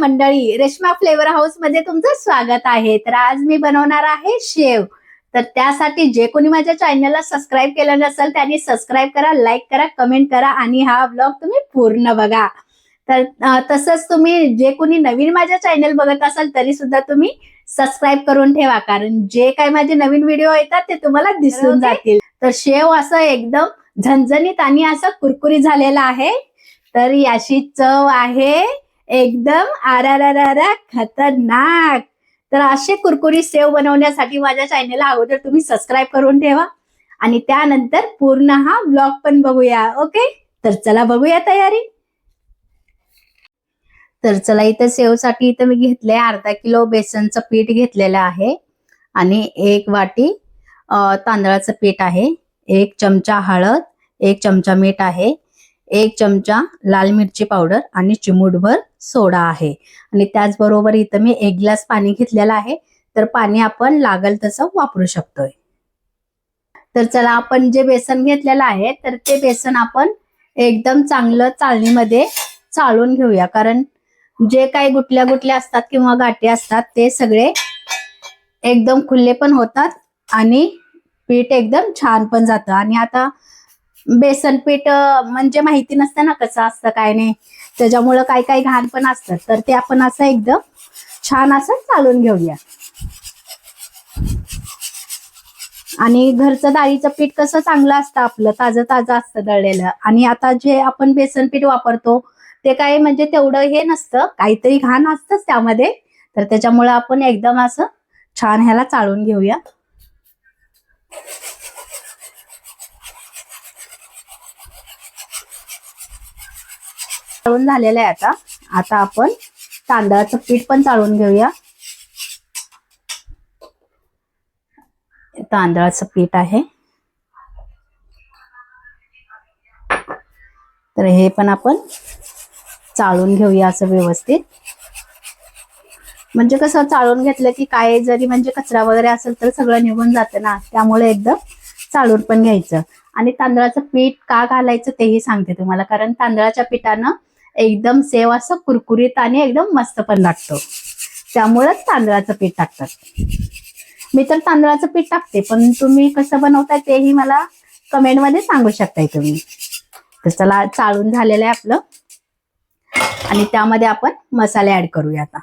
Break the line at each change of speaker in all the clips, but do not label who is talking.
मंडळी रेश्मा फ्लेवर हाऊसमध्ये तुमचं स्वागत आहे. तर आज मी बनवणार आहे शेव. तर त्यासाठी जे कोणी माझ्या चॅनलला सबस्क्राईब केलं नसेल त्यांनी सबस्क्राईब करा लाईक करा कमेंट करा आणि हा ब्लॉग तुम्ही पूर्ण बघा. तर तसंच तुम्ही जे कोणी नवीन माझ्या चॅनल बघत असाल तरी सुद्धा तुम्ही सबस्क्राईब करून ठेवा. कारण जे काही माझे नवीन व्हिडिओ येतात ते तुम्हाला दिसून. जातील. तर शेव असं एकदम झणझणीत आणि असं कुरकुरीत झालेला आहे. तर याची चव आहे एकदम आरारारा खतरनाक. तर असे कुरकुरी सेव बनवण्यासाठी माझ्या चॅनेलला अगोदर तुम्ही सबस्क्राईब करून ठेवा. आणि त्यानंतर पूर्ण हा ब्लॉग पण बघूया ओके तर चला बघूया तयारी. तर चला इथं सेवसाठी इथं मी घेतले अर्धा किलो बेसनचं पीठ घेतलेलं आहे. आणि एक वाटी तांदळाचं पीठ आहे. एक चमचा हळद एक चमचा मीठ आहे. एक चमचा लाल मिरची पावडर आणि चिमूटभर सोडा आहे. आणि त्याचबरोबर इथं मी एक ग्लास पाणी घेतलेलं आहे. तर पाणी आपण लागल तसं वापरू शकतोय. तर चला आपण जे बेसन घेतलेलं आहे तर ते बेसन आपण एकदम चांगलं चालणीमध्ये चाळून घेऊया. कारण जे काही गुटल्या गुटल्या असतात किंवा गाठी असतात ते सगळे एकदम खुल्ले पण होतात आणि पीठ एकदम छान पण जातं. आणि आता बेसन पीठ म्हणजे माहिती नसतं ना कसं असतं काय नाही. त्याच्यामुळं काही काही घाण पण असतं तर ते आपण असं एकदम छान असं चालून घेऊया. आणि घरचं डाळीचं पीठ कसं चांगलं असतं आपलं ताजं ताजं असतं दळलेलं. आणि आता जे आपण बेसन पीठ वापरतो ते काय म्हणजे तेवढं हे नसतं. काहीतरी घाण असतंच त्यामध्ये. तर त्याच्यामुळं आपण एकदम असं छान ह्याला चाळून घेऊया. चाळून झालेलं आहे आता. आता आपण तांदळाचं पीठ पण चाळून घेऊया. तांदळाचं पीठ आहे. तर हे पण आपण चाळून घेऊया असं व्यवस्थित. म्हणजे कसं चाळून घेतलं की काय जरी म्हणजे कचरा वगैरे असेल तर सगळं निघून जातं ना. त्यामुळे एकदम चाळून पण घ्यायचं. आणि तांदळाचं पीठ का घालायचं तेही सांगते तुम्हाला. कारण तांदळाच्या पिठानं एकदम सेव असं कुरकुरीत आणि एकदम मस्त पण लागतो. त्यामुळेच तांदळाचं पीठ टाकतात. मी तर तांदळाचं पीठ टाकते पण तुम्ही कसं बनवताय तेही मला कमेंटमध्ये सांगू शकताय तुम्ही. तर चला चाळून झालेलं आहे आपलं. आणि त्यामध्ये आपण मसाले ऍड करूया आता.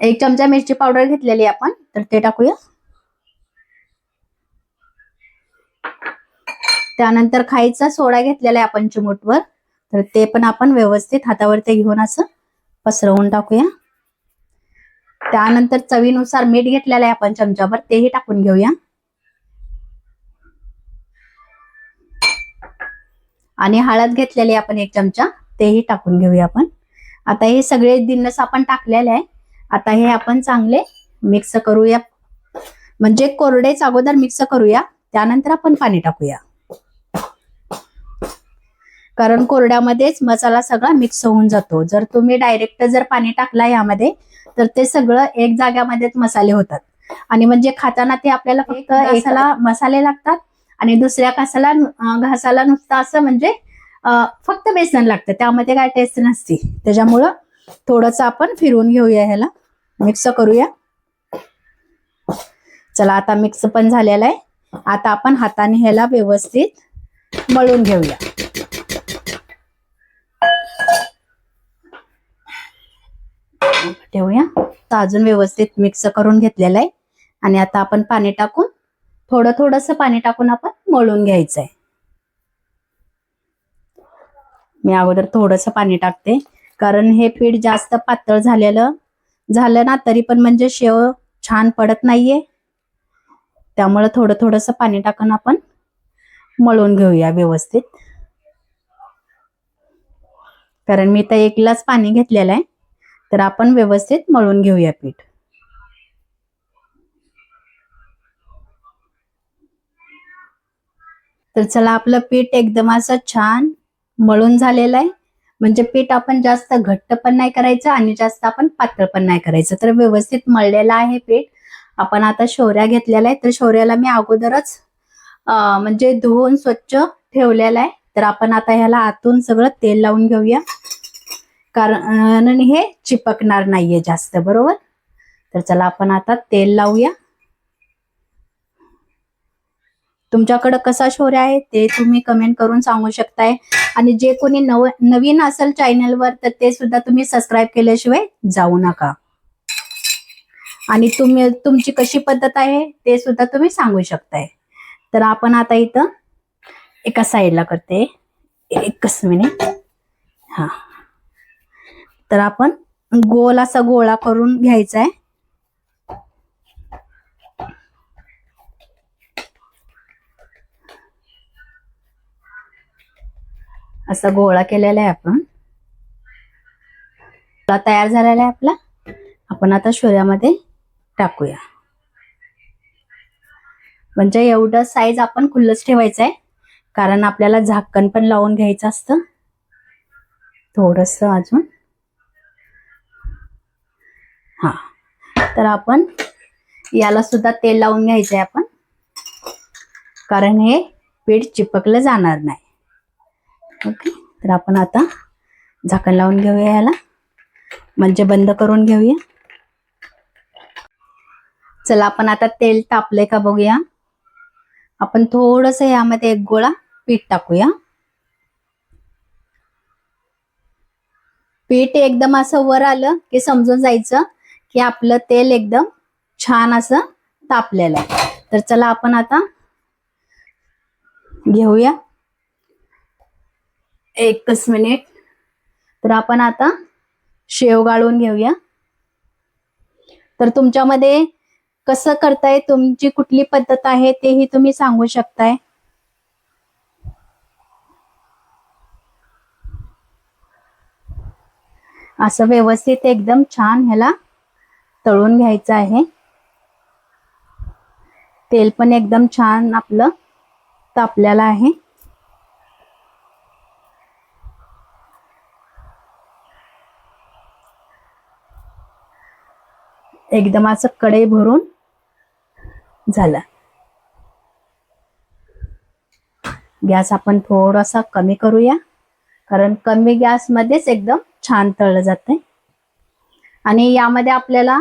एक चमचा मिरची पावडर घेतलेली आपण तर ते टाकूया. त्यानंतर खायचा सोडा घेतलेला आहे आपण चिमूटवर. तर ते पण आपण व्यवस्थित हातावर ते घेऊन असं पसरवून टाकूया. त्यानंतर चवीनुसार मीठ घेतलेलं आहे आपण चमच्यावर तेही टाकून घेऊया. आणि हळद घेतलेली आहे आपण एक चमचा तेही टाकून घेऊया आपण. आता हे सगळे दिनस आपण टाकलेले आहे. आता हे आपण चांगले मिक्स करूया. म्हणजे कोरडेच अगोदर मिक्स करूया त्यानंतर आपण पाणी टाकूया. कारण कोरड्यामध्येच मसाला सगळा मिक्स होऊन जातो. जर तुम्ही डायरेक्ट जर पाणी टाकला यामध्ये तर ते सगळं एक जाग्यामध्येच मसाले होतात. आणि म्हणजे खाताना ते आपल्याला फक्त एकाला मसाले लागतात आणि दुसऱ्या कासाला घासाला नुसतं असं म्हणजे फक्त बेसन लागतं. त्यामध्ये काय टेस्ट नसते. त्याच्यामुळं थोडंसं आपण फिरवून घेऊया ह्याला. मिक्स करूया. चला आता मिक्स पण झालेला आहे. आता आपण हाताने ह्याला व्यवस्थित मळून घेऊया. ठेवूया. तर अजून व्यवस्थित मिक्स करून घेतलेला आहे. आणि आता आपण पाणी टाकून थोडं थोडंसं पाणी टाकून आपण मळून आहे मी अगोदर थोडंसं पाणी टाकते. कारण हे पीठ जास्त पातळ झालेलं झालं ना तरी पण म्हणजे शेव छान पडत नाहीये. त्यामुळे थोडं थोडंसं पाणी टाकून आपण मळून घेऊया व्यवस्थित. कारण मी तर एक ग्लास पाणी घेतलेलं आहे. तर आपण व्यवस्थित मळून घेऊया पीठ. तर चला आपलं पीठ एकदम असं छान मळून झालेलं आहे. म्हणजे पीठ आपण जास्त घट्ट पण नाही करायचं आणि जास्त आपण पातळ पण नाही करायचं. तर व्यवस्थित मळलेलं आहे पीठ. आपण आता शौर्या घेतलेला आहे तर शौर्याला मी अगोदरच म्हणजे धुवून स्वच्छ ठेवलेला आहे. तर आपण आता ह्याला आतून सगळं तेल लावून घेऊया. कारण हे चिपकणार नाहीये जास्त बरोबर? तर चला आपण आता तेल लावूया. तुमच्याकडं कसा शोर्या आहे ते तुम्ही कमेंट करून सांगू शकताय. आणि जे कोणी नव नवीन असेल चॅनलवर तर ते सुद्धा तुम्ही सबस्क्राईब केल्याशिवाय जाऊ नका. आणि तुम्ही तुमची कशी पद्धत आहे ते सुद्धा तुम्ही सांगू शकताय. तर आपण आता इथं एका साईडला करते. एकच मिनिट हा. तर आपण गोल असा गोळा करून घ्यायचा आहे. असा गोळा केलेला आहे आपण. गोळा तयार झालेला आहे आपला. आपण आता शोऱ्यामध्ये टाकूया. म्हणजे एवढं साईज आपण खुल्लच ठेवायचं आहे. कारण आपल्याला झाकण पण लावून घ्यायचं असतं. थोडस अजून. हा. तर आपण याला सुद्धा तेल लावून घ्यायचंय आपण. कारण हे पीठ चिपकलं जाणार नाही. ओके? तर आपण आता झाकण लावून घेऊया याला. म्हणजे बंद करून घेऊया. चला आपण आता तेल तापलंय का बघूया. आपण थोडस यामध्ये एक गोळा पीठ टाकूया. पीठ एकदम असं वर आलं की समजून जायचं. की आपलं तेल एकदम छान असं तापलेलं आहे. तर चला आपण आता घेऊया. एकच मिनिट. तर आपण आता शेव गाळून घेऊया. तर तुमच्यामध्ये कसं करताय तुमची कुठली पद्धत आहे तेही तुम्ही सांगू शकताय. असं व्यवस्थित एकदम छान ह्याला तळून घ्यायचं आहे. तेल पण एकदम छान आपलं तापलेलं आहे. एकदम असं कढई भरून झालं. गॅस आपण थोडासा कमी करूया कारण कमी गॅसमध्येच एकदम छान तळलं जाते आणि यामध्ये आपल्याला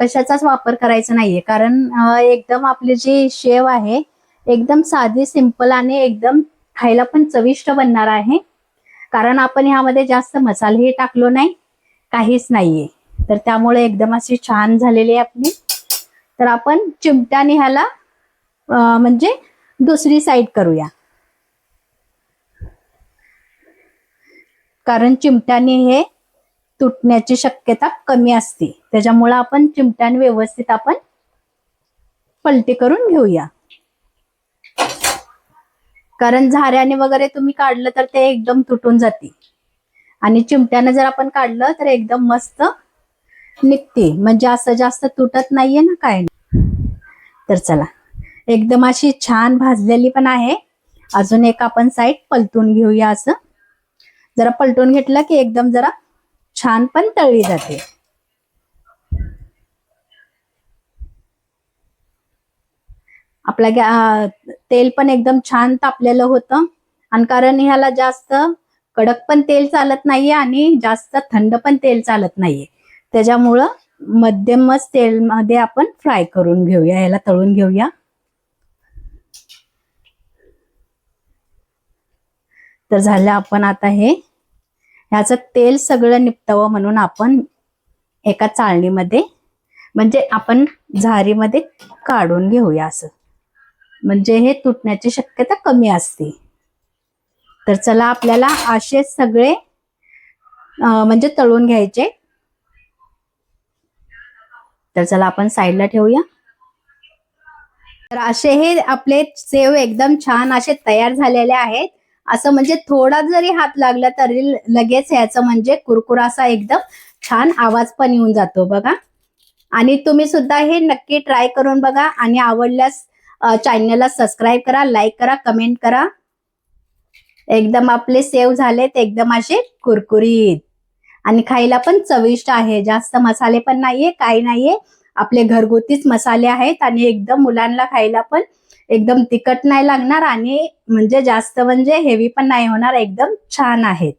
कशाचाच वापर करायचा नाहीये. कारण एकदम आपली जी शेव आहे एकदम साधी सिंपल आणि एकदम खायला पण चविष्ट बनणार आहे. कारण आपण ह्यामध्ये जास्त मसालेही टाकलो नाही काहीच नाहीये. तर त्यामुळे एकदम अशी छान झालेली आहे आपली. तर आपण चिमट्याने ह्याला म्हणजे दुसरी साईड करूया. कारण चिमट्याने हे तुटण्याची शक्यता कमी असते. त्याच्यामुळे आपण चिमट्याने व्यवस्थित आपण पलटी करून घेऊया. कारण झाऱ्याने वगैरे तुम्ही काढलं तर ते एकदम तुटून जाते. आणि चिमट्याने जर आपण काढलं तर एकदम मस्त निघते. म्हणजे असं जास्त तुटत नाहीये ना काय तर चला. एकदम अशी छान भाजलेली पण आहे. अजून एक आपण साईड पलटून घेऊया असं. जरा पलटून घेतलं की एकदम जरा छान पण तळली जाते. आपला गॅ- तेल पण एकदम छान तापलेलं होतं. आणि कारण ह्याला जास्त कडक पण तेल चालत नाहीये आणि जास्त थंड पण तेल चालत नाहीये. त्याच्यामुळं मध्यमच तेलमध्ये आपण फ्राय करून घेऊया ह्याला तळून घेऊया. तर झालं आपण आता हे ह्याचं तेल सगळं निपटावं म्हणून आपण एका चाळणीमध्ये म्हणजे आपण झारीमध्ये काढून घेऊया असं. म्हणजे हे तुटण्याची शक्यता कमी असते. तर चला आपल्याला असे सगळे म्हणजे तळून घ्यायचे. तर चला आपण साईडला ठेवूया. तर असे हे आपले सेव एकदम छान असे तयार झालेले आहेत. असं म्हणजे थोडा जरी हात लागला तरी लगेच ह्याचं म्हणजे कुरकुरा असा एकदम छान आवाज पण येऊन जातो बघा. आणि तुम्ही सुद्धा हे नक्की ट्राय करून बघा आणि आवडल्यास चॅनलला सबस्क्राईब करा लाईक करा कमेंट करा. एकदम आपले सेव झालेत एकदम असे कुरकुरीत. आणि खायला पण चविष्ट आहे जास्त मसाले पण नाहीये काही नाहीये. आपले घरगुतीच मसाले आहेत आणि एकदम मुलांना खायला पण एकदम तिखट नाही लागणार आणि म्हणजे जास्त म्हणजे हेवी पण नाही होणार एकदम छान आहेत.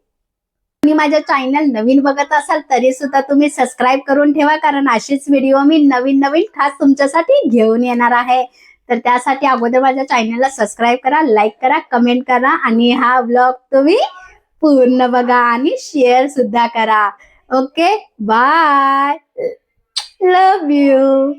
तुम्ही माझ्या चॅनल नवीन बघत असाल तरी सुद्धा तुम्ही सबस्क्राईब करून ठेवा कारण अशीच व्हिडिओ मी नवीन नवीन खास तुमच्यासाठी घेऊन येणार आहे. तर त्यासाठी अगोदर माझ्या चॅनलला सबस्क्राईब करा लाईक करा कमेंट करा आणि हा ब्लॉग तुम्ही पूर्ण बघा आणि शेअर सुद्धा करा. Okay bye love you